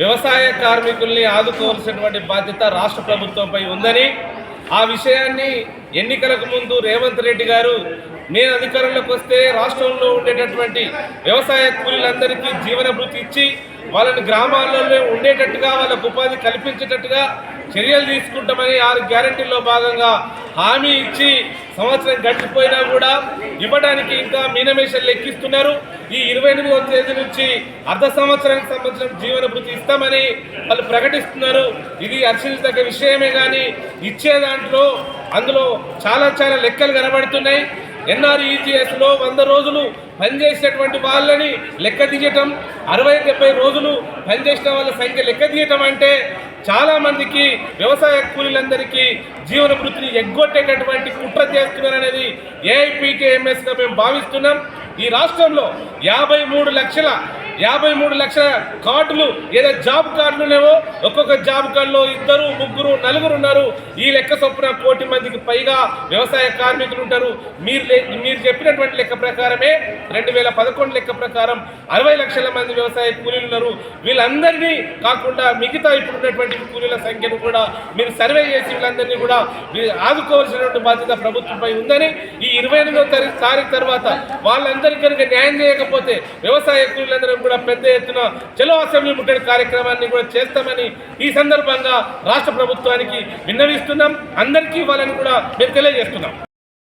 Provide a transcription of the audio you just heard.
వ్యవసాయ కార్మికుల్ని ఆదుకోవాల్సినటువంటి బాధ్యత రాష్ట్ర ప్రభుత్వంపై ఉందని ఆ విషయాన్ని ఎన్నికలకు ముందు రేవంత్ రెడ్డి గారు నేను అధికారంలోకి వస్తే రాష్ట్రంలో ఉండేటటువంటి వ్యవసాయ కూలీలందరికీ జీవనభృతి ఇచ్చి వాళ్ళని గ్రామాలలో ఉండేటట్టుగా వాళ్ళకు ఉపాధి కల్పించేటట్టుగా చర్యలు తీసుకుంటామని ఆరు గ్యారంటీల్లో భాగంగా హామీ ఇచ్చి సంవత్సరం గడిచిపోయినా కూడా ఇవ్వడానికి ఇంకా మీనమేషన్ లెక్కిస్తున్నారు. ఈ ఇరవై ఎనిమిదవ తేదీ నుంచి అర్ధ సంవత్సరానికి సంబంధించిన జీవన భృతి ఇస్తామని వాళ్ళు ప్రకటిస్తున్నారు. ఇది హర్షించదగ్గ విషయమే కానీ ఇచ్చేదాన్ని దాంట్లో అందులో చాలా చాలా లెక్కలు కనబడుతున్నాయి. ఎన్ఆర్ఈజీఎస్లో వంద రోజులు పనిచేసేటువంటి వాళ్ళని లెక్క తీయటం అరవై డెబ్బై రోజులు పనిచేసిన వాళ్ళ సంఖ్య లెక్క తీయటం అంటే చాలామందికి వ్యవసాయ కూలీలందరికీ జీవన వృత్తిని ఎగ్గొట్టేటటువంటి కుట్ర చేస్తున్నారనేది ఏఐపీకేఎంఎస్గా మేము భావిస్తున్నాం. ఈ రాష్ట్రంలో యాభై మూడు లక్షల యాభై మూడు లక్షల కార్డులు ఏదో జాబ్ కార్డులు లేవో ఒక్కొక్క జాబ్ కార్డులో ఇద్దరు ముగ్గురు నలుగురు ఉన్నారు. ఈ లెక్క చొప్పున కోటి మందికి పైగా వ్యవసాయ కార్మికులు ఉంటారు. మీరు మీరు చెప్పినటువంటి లెక్క ప్రకారమే రెండు వేల పదకొండు లెక్క ప్రకారం అరవై లక్షల మంది వ్యవసాయ కూలీలు ఉన్నారు. వీళ్ళందరినీ కాకుండా మిగతా ఇప్పుడున్నటువంటి కూలీల సంఖ్యను కూడా మీరు సర్వే చేసి వీళ్ళందరినీ కూడా మీరు ఆదుకోవాల్సినటువంటి బాధ్యత ప్రభుత్వంపై ఉందని ఈ ఇరవై ఎనిమిదో తారీఖు తర్వాత వాళ్ళందరికీ కనుక న్యాయం చేయకపోతే వ్యవసాయ కూలీలందరూ కూడా పెద్ద ఎత్తున చలో అసెంబ్లీ ముట్టడి కార్యక్రమాన్ని కూడా చేస్తామని ఈ సందర్భంగా రాష్ట్ర ప్రభుత్వానికి విన్నవిస్తున్నాం. అందరికీ వాళ్ళని కూడా మేము తెలియజేస్తున్నాం.